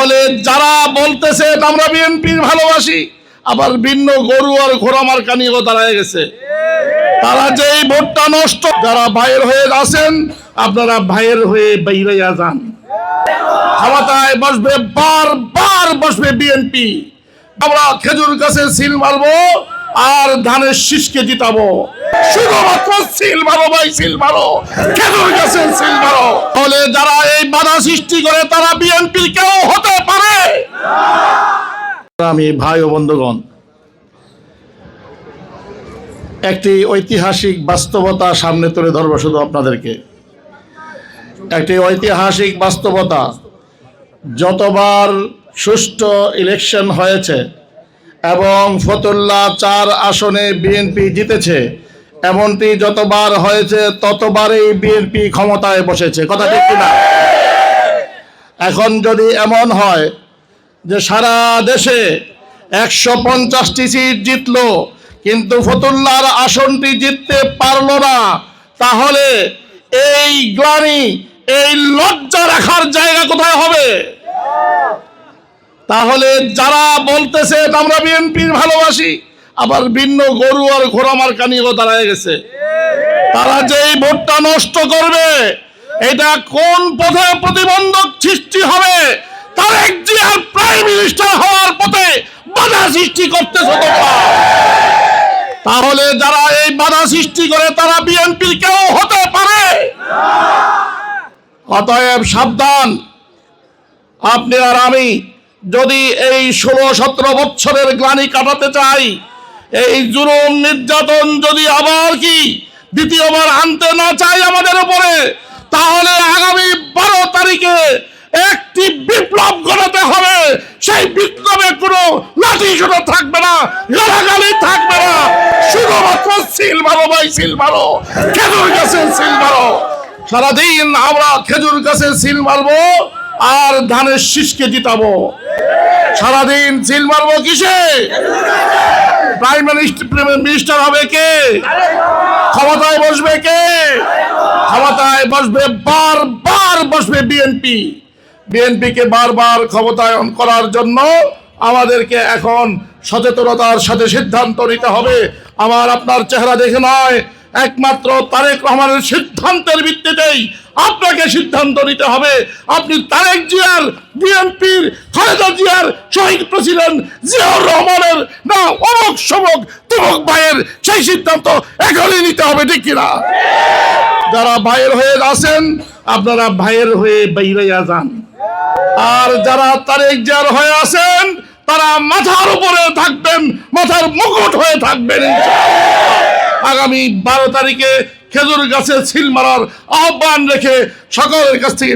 তাহলে যারা বলতেছে আমরা বিএনপির ভালোবাসি, আবার ভিন্ন গরু আর ঘোড়া মার্কা দাঁড়ায় গেছে। তারা যে এই ভোটটা নষ্ট, যারা ভাইয়ের হয়ে আছেন, আপনারা ভাইয়ের হয়ে বাইরাইয়া যান। ক্ষমতায় বসবে বসবে বিএনপি। আমরা খেজুর গাছে সিল মারবো আর ধানের শীষকে জিতাবো। শুধুমাত্র সিল মারো ভাই, সিল মারো। খেজুর গাছে সিল মারো। তাহলে যারা এই বাধা সৃষ্টি করে, তারা বিএনপির কেউ আমি ভাই ও বন্ধুগণ, একটি ঐতিহাসিক বাস্তবতা সামনে তুলে ধরবো শুধু আপনাদেরকে। একটি ঐতিহাসিক বাস্তবতা, যতবার সুষ্ঠু ইলেকশন হয়েছে এবং ফতুল্লা চার আসনে বিএনপি জিতেছে, এমনটি যতবার হয়েছে, ততবারই বিএনপি ক্ষমতায় বসেছে। কথা ঠিক কিনা? এখন যদি এমন হয় যে সারা দেশে একশো পঞ্চাশটি সিট জিতলো, কিন্তু ফতুল্লার আসনটি জিততে পারল না। তাহলে এই গ্লানি, এই লজ্জা রাখার জায়গা কোথায় হবে? তাহলে যারা বলতেছে, আমরা বিএনপির ভালোবাসি আবার ভিন্ন গরু আর ঘোড়া মার্কা নিয়েও দাঁড়ায় গেছে। তারা যে এই ভোটটা নষ্ট করবে, এটা কোন পথে প্রতিবন্ধক সৃষ্টি হবে? তারেক জিয়ার প্রাইম মিনিস্টার হওয়ার পথে বাধা সৃষ্টি করতেছে তোমরা। তাহলে যারা এই বাধা সৃষ্টি করে তারা বিএনপির কেউ হতে পারে? অতএব সাবধান। আপনি আর আমি যদি এই ষোলো সতেরো বছরের গ্লানি কাটাতে চাই, এই জুলুম নির্যাতন যদি আবার কি দ্বিতীয়বার আনতে না চাই আমাদের উপরে, তাহলে আগামী বারো তারিখে একটি বিপ্লব ঘটাতে হবে। সেই বিপ্লবে কোনো লাঠি শুধু থাকবে না গালাগালি থাকবে না। শুধুমাত্র সিল মারো ভাই, সিল মারো। খেজুর গাছের সিল মারো। সারাদিন আমরা খেজুর গাছের সিল মারবো আর ধানের শীষকে জিতাবো। সারাদিন সিল মারবো কিসে? প্রাইম মিনিস্টার হবে কে? ক্ষমতায় বসবে কে? ক্ষমতায় বসবে, বারবার বসবে বিএনপি। বিএনপিকে বারবার ক্ষমতায়ন করার জন্য আমাদেরকে এখন সচেতনতার সাথে সিদ্ধান্ত নিতে হবে। আমার আপনার চেহারা দেখে নয়, একমাত্র তারেক রহমানের সিদ্ধান্তের ভিত্তিতেই আপনাকে সিদ্ধান্ত নিতে হবে। আপনি তারেক জিয়ার, বিএনপির খালেদা জিয়ার শহীদ প্রেসিডেন্ট জিয়াউর রহমানের না অমক সমক তুমক ভাইয়ের সেই সিদ্ধান্ত এখনই নিতে হবে, ঠিক কিনা? যারা ভাইয়ের হয়ে আছেন, আপনারা ভাইয়ের হয়ে বাইরাইয়া যান। আর যারা তারেক জার হয়ে আছেন, তারা মাথার উপরে থাকবেন, মাথার মুকুট হয়ে থাকবেন আগামী বারো তারিখে খেজুর গাছে ছিল মারার আহ্বান রেখে সকলের কাছ থেকে